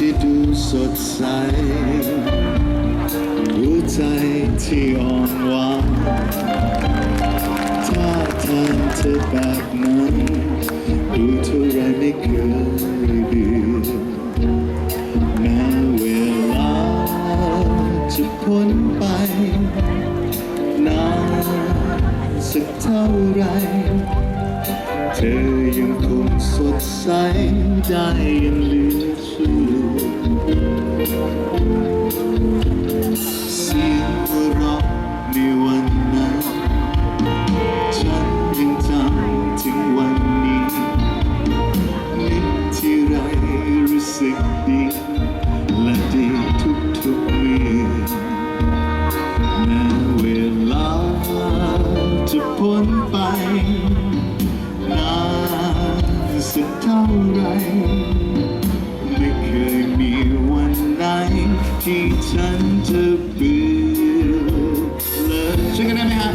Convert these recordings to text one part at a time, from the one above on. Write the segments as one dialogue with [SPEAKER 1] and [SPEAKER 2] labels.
[SPEAKER 1] ที่ดูสดใสหัวใจที่อ่อนหวานถ้าทางเธอแบบนั้นดูเท่าไรไม่เคยเบื่อแม้เวลาจะพ้นไปนานสักเท่าไรเธอยังคงสดใสได้ยังเหลือ พ้นไป นานสักเท่าไร ไม่เคยมีวันไหน ที่ฉันจะเบื่อเลยช่วยกันได้ไหมฮะ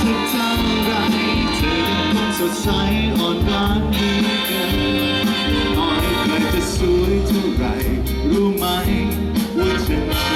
[SPEAKER 1] สักเท่าไรเธอยังคงสดใสอ่อนหวานดีกันน้อยใครจะสวยเท่าไรรู้ไหม
[SPEAKER 2] ว่า
[SPEAKER 1] ฉัน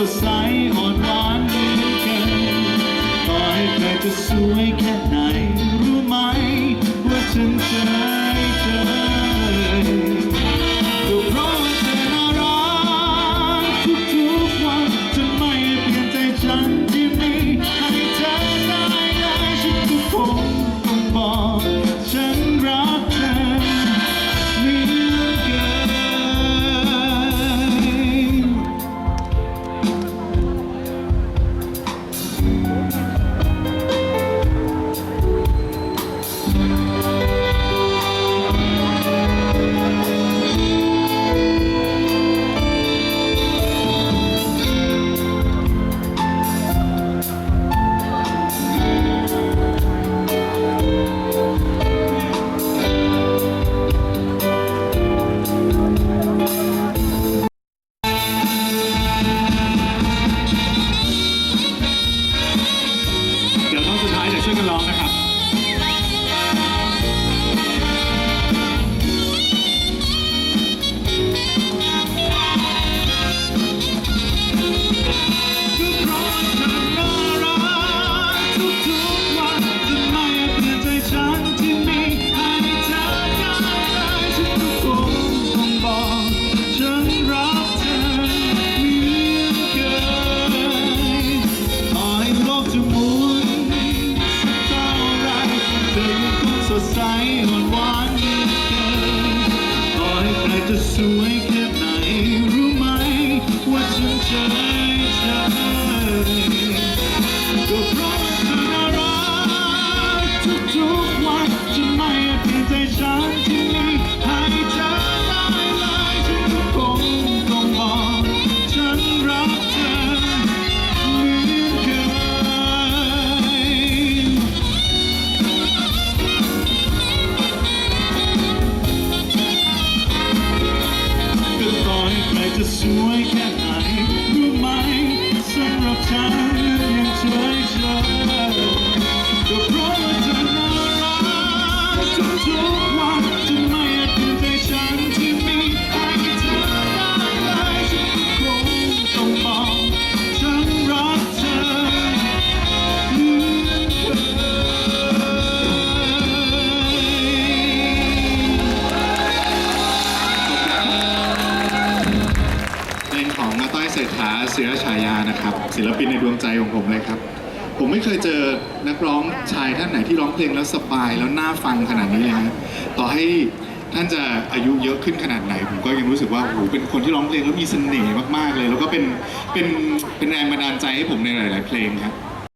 [SPEAKER 1] สดใสอ่อนหวานเหมือนกันต่อให้เธอจะสวยแค่ไหนรู้ไหมว่าฉันจะให้เธอ นักร้องนะครับ ร
[SPEAKER 2] ษฐาศิรชายานะครับ ศิลปินในดวงใจของผมเลยครับ
[SPEAKER 1] ผมไม่เคยเจอนักร้องชายท่านไหนที่ร้องเพลงแล้วสบายแล้วน่าฟังขนาดนี้เลยฮะต่อให้ท่านจะอายุเยอะขึ้นขนาดไหน ผมก็ยังรู้สึกว่าโอ้โหเป็นคนที่ร้องเพลงแล้วมีเสน่ห์มากๆเลย แล้วก็เป็นเป็นเป็นแรงบันดาลใจให้ผมในหลาย ๆ เพลงครับ